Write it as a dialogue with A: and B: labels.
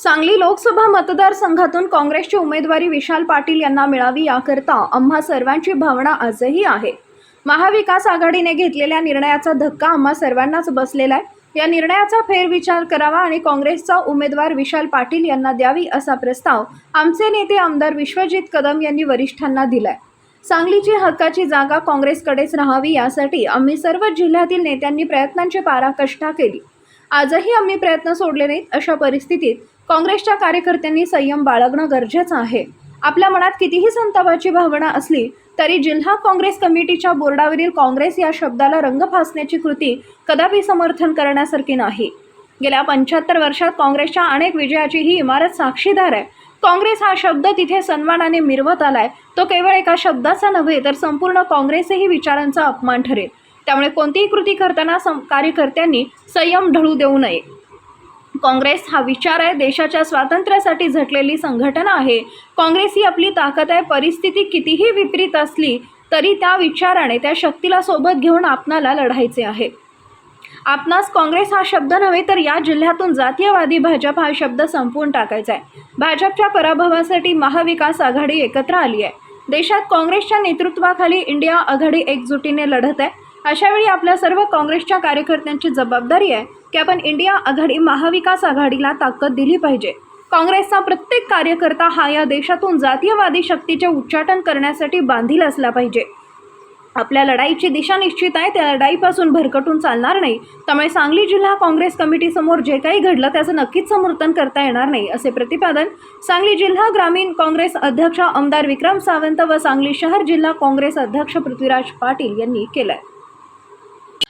A: सांगली लोकसभा मतदारसंघातून काँग्रेसची उमेदवारी विशाल पाटील यांना मिळावी याकरता आम्हा सर्वांची भावना आजही आहे. महाविकास आघाडीने घेतलेल्या निर्णयाचा धक्का आम्हा सर्वांनाच बसलेला आहे. या निर्णयाचा फेरविचार करावा आणि काँग्रेसचा उमेदवार विशाल पाटील यांना द्यावी असा प्रस्ताव आमचे नेते आमदार विश्वजित कदम यांनी वरिष्ठांना दिलाय. सांगलीची हक्काची जागा काँग्रेसकडेच राहावी यासाठी आम्ही सर्व जिल्ह्यातील नेत्यांनी प्रयत्नांची पराकाष्ठा केली. आजही आम्ही प्रयत्न सोडले नाहीत अशा परिस्थितीत काँग्रेसच्या कार्यकर्त्यांनी संयम बाळगणं गरजेचं आहे. आपल्या मनात कितीही संतापाची भावना असली तरी जिल्हा काँग्रेस कमिटीच्या बोर्डावरील काँग्रेस या शब्दाला रंग फासण्याची कृती कदापि समर्थन करण्यासारखी नाही. गेल्या पंच्याहत्तर वर्षात काँग्रेसच्या अनेक विजयाची ही इमारत साक्षीदार आहे. काँग्रेस हा शब्द तिथे सन्मानाने मिरवत आलाय. तो केवळ एका शब्दाचा नव्हे तर संपूर्ण काँग्रेसही विचारांचा अपमान ठरेल. त्यामुळे कोणतीही कृती करताना सं- कार्यकर्त्यांनी संयम ढळू देऊ नये. काँग्रेस हा विचार आहे. देशाच्या स्वातंत्र्यासाठी झटलेली संघटना आहे. काँग्रेस ही आपली ताकद आहे. परिस्थिती कितीही विपरीत असली तरी त्या विचाराने त्या शक्तीला सोबत घेऊन आपणाला लढायचे आहे. आपणास काँग्रेस हा शब्द नव्हे तर या जिल्ह्यातून जातीयवादी भाजप हा शब्द संपवून टाकायचा आहे. भाजपच्या पराभवासाठी महाविकास आघाडी एकत्र आली आहे. देशात काँग्रेसच्या नेतृत्वाखाली इंडिया आघाडी एकजुटीने लढत आहे. अशावेळी आपल्या सर्व काँग्रेसच्या कार्यकर्त्यांची जबाबदारी आहे की आपण इंडिया आघाडी महाविकास आघाडीला ताकद दिली पाहिजे. काँग्रेसचा प्रत्येक कार्यकर्ता हा या देशातून जातीयवादी शक्तीचे उच्चाटन करण्यासाठी बांधील असला पाहिजे. आपल्या लढाईची दिशा निश्चित आहे त्या लढाईपासून भरकटून चालणार नाही. त्यामुळे सांगली जिल्हा काँग्रेस कमिटीसमोर जे काही घडलं त्याचं नक्कीच समर्थन करता येणार नाही असे प्रतिपादन सांगली जिल्हा ग्रामीण काँग्रेस अध्यक्ष आमदार विक्रम सावंत व सांगली शहर जिल्हा काँग्रेस अध्यक्ष पृथ्वीराज पाटील यांनी केलं आहे